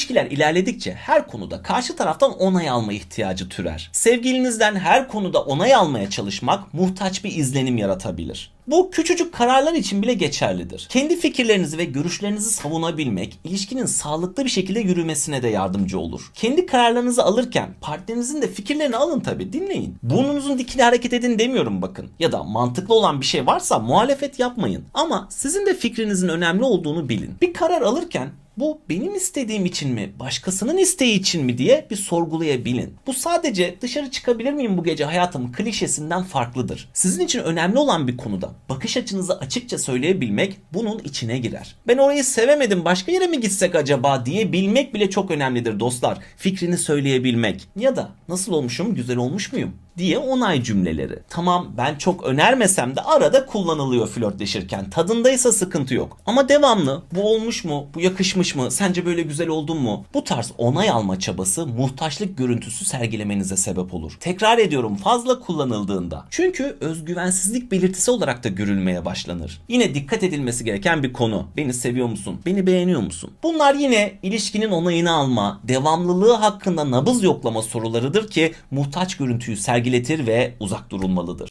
İlişkiler ilerledikçe her konuda karşı taraftan onay alma ihtiyacı türer. Sevgilinizden her konuda onay almaya çalışmak muhtaç bir izlenim yaratabilir. Bu küçücük kararlar için bile geçerlidir. Kendi fikirlerinizi ve görüşlerinizi savunabilmek ilişkinin sağlıklı bir şekilde yürümesine de yardımcı olur. Kendi kararlarınızı alırken partnerinizin de fikirlerini alın tabi dinleyin. Burnunuzun dikine hareket edin demiyorum bakın. Ya da mantıklı olan bir şey varsa muhalefet yapmayın. Ama sizin de fikrinizin önemli olduğunu bilin. Bir karar alırken bu benim istediğim için mi, başkasının isteği için mi diye bir sorgulayabilin. Bu sadece dışarı çıkabilir miyim bu gece hayatım klişesinden farklıdır. Sizin için önemli olan bir konuda bakış açınızı açıkça söyleyebilmek bunun içine girer. Ben orayı sevemedim başka yere mi gitsek acaba diye bilmek bile çok önemlidir dostlar. Fikrini söyleyebilmek ya da nasıl olmuşum, güzel olmuş muyum? Diye onay cümleleri. Tamam ben çok önermesem de arada kullanılıyor flörtleşirken. Tadındaysa sıkıntı yok. Ama devamlı bu olmuş mu, bu yakışmış mı, sence böyle güzel oldun mu? Bu tarz onay alma çabası muhtaçlık görüntüsü sergilemenize sebep olur. Tekrar ediyorum fazla kullanıldığında. Çünkü özgüvensizlik belirtisi olarak da görülmeye başlanır. Yine dikkat edilmesi gereken bir konu. Beni seviyor musun? Beni beğeniyor musun? Bunlar yine ilişkinin onayını alma, devamlılığı hakkında nabız yoklama sorularıdır ki muhtaç görüntüyü sergiletir ve uzak durulmalıdır.